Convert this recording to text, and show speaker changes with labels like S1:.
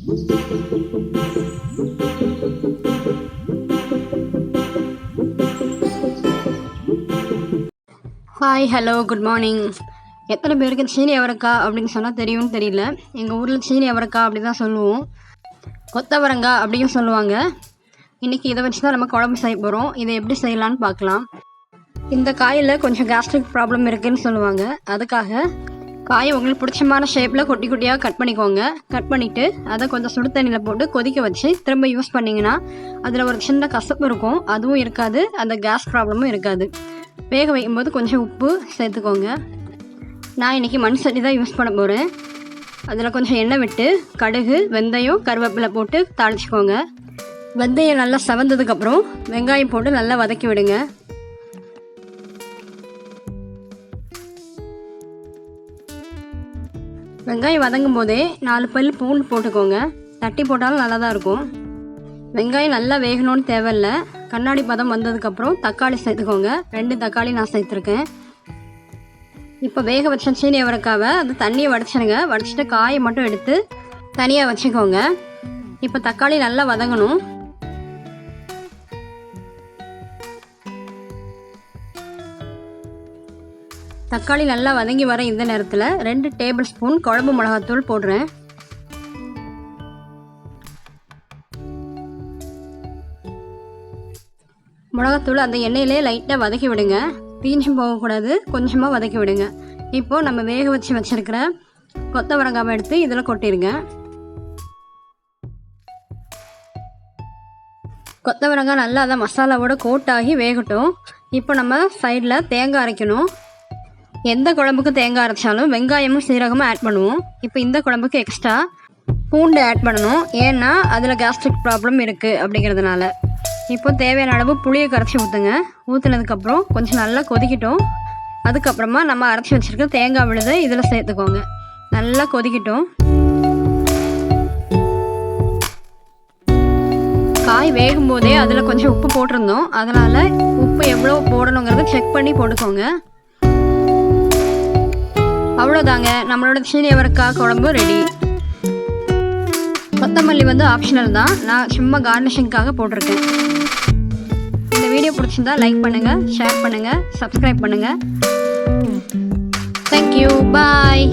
S1: Hi hello good morning எத்தனை பேருக்கு சீனி அவரக்காய் அப்படின்னு சொன்னால் தெரியும்னு தெரியல. எங்கள் ஊரில் சீனி அவரக்காய் அப்படி தான் சொல்லுவோம். கொத்தவரங்காய் அப்படின்னு சொல்லுவாங்க. இன்றைக்கி இதை வச்சு தான் நம்ம குழம்பு செய்ய போகிறோம் இதை எப்படி செய்யலான்னு பார்க்கலாம். இந்த காயில் கொஞ்சம் கேஸ்ட்ரிக் ப்ராப்ளம் இருக்குதுன்னு சொல்லுவாங்க. அதுக்காக காயை உங்களுக்கு பிடிச்சமான ஷேப்பில் குட்டி குட்டியாக கட் பண்ணிக்கோங்க. கட் பண்ணிவிட்டு அதை கொஞ்சம் சுடு தண்ணியில் போட்டு கொதிக்க வச்சு திரும்ப யூஸ் பண்ணிங்கன்னா அதில் ஒரு சின்ன கசப்பு இருக்கும். அதுவும் இருக்காது. அந்த கேஸ் ப்ராப்ளமும் இருக்காது. வேக வைக்கும்போது கொஞ்சம் உப்பு சேர்த்துக்கோங்க. நான் இன்றைக்கி மண் சட்டி தான் யூஸ் பண்ண போகிறேன் அதில் கொஞ்சம் எண்ணெய் விட்டு கடுகு வெந்தயம் கருவேப்பிலை போட்டு தாளிச்சிக்கோங்க. வெந்தயம் நல்லா செவந்ததுக்கப்புறம் வெங்காயம் போட்டு நல்லா வதக்கி விடுங்க. வெங்காயம் வதங்கும் போதே நாலு பல் பூண்டு போட்டுக்கோங்க. தட்டி போட்டாலும் நல்லா தான் இருக்கும். வெங்காயம் நல்லா வேகணும்னு தேவையில்ல. கண்ணாடி பதம் வந்ததுக்கப்புறம் தக்காளி சேர்த்துக்கோங்க. ரெண்டு தக்காளி நான் சேர்த்துருக்கேன். இப்போ வேக வச்ச சீனி அவரைக்காவை அது தண்ணியை வடிச்சிடுங்க. வடிச்சிட்டு காயை மட்டும் எடுத்து தனியாக வச்சுக்கோங்க. இப்போ தக்காளி நல்லா வதங்கணும். தக்காளி நல்லா வதங்கி வர இந்த நேரத்தில் ரெண்டு டேபிள் ஸ்பூன் குழம்பு மிளகாத்தூள் போடுறேன். மிளகாத்தூள் அந்த எண்ணெயிலே லைட்டாக வதக்கி விடுங்க. தீஞ்சும் போகக்கூடாது கொஞ்சமாக வதக்கி விடுங்க. இப்போது நம்ம வேக வச்சு வச்சுருக்கிற கொத்தவரங்காவை எடுத்து இதில் கொட்டிடுங்க கொத்தவரங்காய் நல்லா அதை மசாலாவோட கோட்டாகி வேகட்டும். இப்போ நம்ம சைடில் தேங்காய் அரைக்கணும். எந்த குழம்புக்கு தேங்காய் அரைச்சாலும் வெங்காயமும் சீரகமும் ஆட் பண்ணுவோம். இப்போ இந்த குழம்புக்கு எக்ஸ்ட்ரா பூண்டு ஆட் பண்ணணும். ஏன்னா அதில் கேஸ்ட்ரிக் ப்ராப்ளம் இருக்குது அப்படிங்கிறதுனால. இப்போ தேவையான அளவு புளியை கரைச்சி ஊற்றுங்க ஊற்றுனதுக்கப்புறம் கொஞ்சம் நல்லா கொதிக்கட்டும். அதுக்கப்புறமா நம்ம அரைச்சி வச்சுருக்க தேங்காய் விழுதை இதில் சேர்த்துக்கோங்க. நல்லா கொதிக்கட்டும். காய் வேகும் போதே அதில் கொஞ்சம் உப்பு போட்டிருந்தோம். அதனால் உப்பு எவ்வளோ போடணுங்கிறத செக் பண்ணி போட்டுக்கோங்க. அவ்வளோதாங்க நம்மளோட சீனி குழம்பு ரெடி கொத்தமல்லி வந்து ஆப்ஷனல் தான். நான் சும்மா கார்னிஷிங்காக போட்டிருக்கேன். இந்த வீடியோ பிடிச்சிருந்தா லைக் பண்ணுங்கள் ஷேர் பண்ணுங்கள் சப்ஸ்கிரைப் பண்ணுங்கள் தேங்க்யூ பாய்